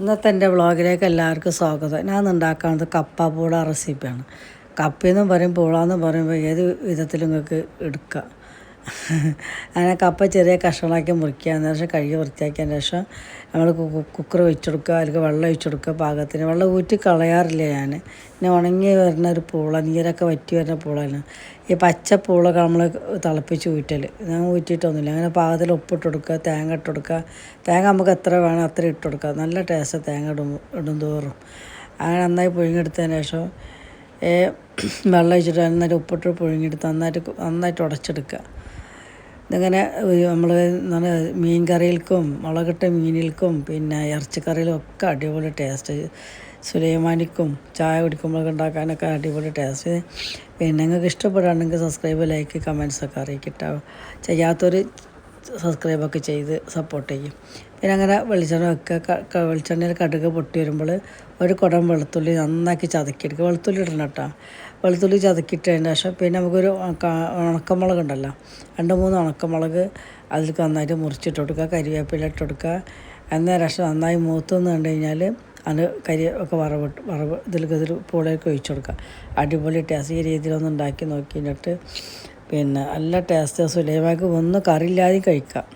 ഇന്നത്തെ എന്റെ വ്ളോഗിലേക്ക് എല്ലാവർക്കും സ്വാഗതം. ഞാൻ ഉണ്ടാക്കുന്നത് കപ്പ പൂള റെസിപ്പിയാണ് കപ്പയെന്നും പറയും പൂളാന്നും പറയുമ്പോൾ ഏത് വിധത്തിലും നിങ്ങൾക്ക് എടുക്കാം. അങ്ങനെ കപ്പ ചെറിയ കഷ്ണങ്ങളാക്കി മുറിക്കുക എന്ന ശേഷം കഴുകി വൃത്തിയാക്കിയതിന് ശേഷം നമ്മൾ കുക്കർ വെച്ചെടുക്കുക അല്ലെങ്കിൽ വെള്ളം ഒഴിച്ചെടുക്കുക പാകത്തിന്. വെള്ളം ഊറ്റി കളയാറില്ല ഞാൻ പിന്നെ ഉണങ്ങി വരുന്ന ഒരു പൂള നീരൊക്കെ വറ്റി വരുന്ന പൂളാണ് ഈ പച്ച പൂളൊക്കെ നമ്മൾ തിളപ്പിച്ച് ഊറ്റൽ ഞാൻ ഊറ്റിയിട്ടൊന്നുമില്ല. അങ്ങനെ പാകത്തിൽ ഉപ്പിട്ട് കൊടുക്കുക തേങ്ങ ഇട്ട് കൊടുക്കുക തേങ്ങ നമുക്ക് എത്ര വേണം അത്ര ഇട്ട് കൊടുക്കുക നല്ല ടേസ്റ്റ് തേങ്ങ ഇടും ഇടും തോറും അങ്ങനെ നന്നായി പുഴുങ്ങിയെടുത്തതിന് ശേഷം വെള്ളം ഒഴിച്ചിട്ട് നന്നായിട്ട് ഉപ്പിട്ട് പുഴുങ്ങിയെടുത്ത് നന്നായിട്ട് നന്നായിട്ട് ഉടച്ചെടുക്കുക. ഇതിങ്ങനെ നമ്മൾ എന്താണ് മീൻ കറിയിൽക്കും മുളകിട്ട മീനിൽക്കും പിന്നെ ഇറച്ചിക്കറിയിലും ഒക്കെ അടിപൊളി ടേസ്റ്റ്. സുലൈമാനിക്കും ചായ കുടിക്കുമ്പോഴൊക്കെ ഉണ്ടാക്കാനൊക്കെ അടിപൊളി ടേസ്റ്റ്. പിന്നെ നിങ്ങൾക്ക് ഇഷ്ടപ്പെടുകയാണെങ്കിൽ സബ്സ്ക്രൈബ് ലൈക്ക് കമൻസ് ഒക്കെ അറിയിക്കട്ടോ. ചെയ്യാത്തൊരു സബ്സ്ക്രൈബൊക്കെ ചെയ്ത് സപ്പോർട്ട് ചെയ്യും. പിന്നെ അങ്ങനെ വെളിച്ചെണ്ണ ഒക്കെ വെളിച്ചെണ്ണയിൽ കടുക് പൊട്ടി വരുമ്പോൾ ഒരു കുടം വെളുത്തുള്ളി നന്നാക്കി ചതക്കിയെടുക്കുക. വെളുത്തുള്ളി ഇടണം കേട്ടോ. വെളുത്തുള്ളി ചതക്കിയിട്ടതിന് ശേഷം പിന്നെ നമുക്കൊരു ഉണക്ക- ഉണക്കമുളക് ഉണ്ടല്ലോ. രണ്ട് മൂന്ന് ഉണക്കമുളക് അതിലേക്ക് നന്നായിട്ട് മുറിച്ചിട്ട് കൊടുക്കുക. കരിവേപ്പില ഇട്ട് കൊടുക്കുക. അന്നേരം ശേഷം നന്നായി മൂത്തെന്ന് കണ്ടു കഴിഞ്ഞാൽ അത് കരി ഒക്കെ വറവിട്ട് വറവ് ഇതിലേക്ക് ഇതിൽ പൂളയൊക്കെ ഒഴിച്ചു കൊടുക്കുക. അടിപൊളി ടേസ്റ്റ്. ഈ രീതിയിലൊന്ന് ഉണ്ടാക്കി നോക്കിയിട്ട് പിന്നെ നല്ല ടേസ്റ്റ് സുലൈമാക്ക് ഒന്നും കറിയില്ലാതെ കഴിക്കാം.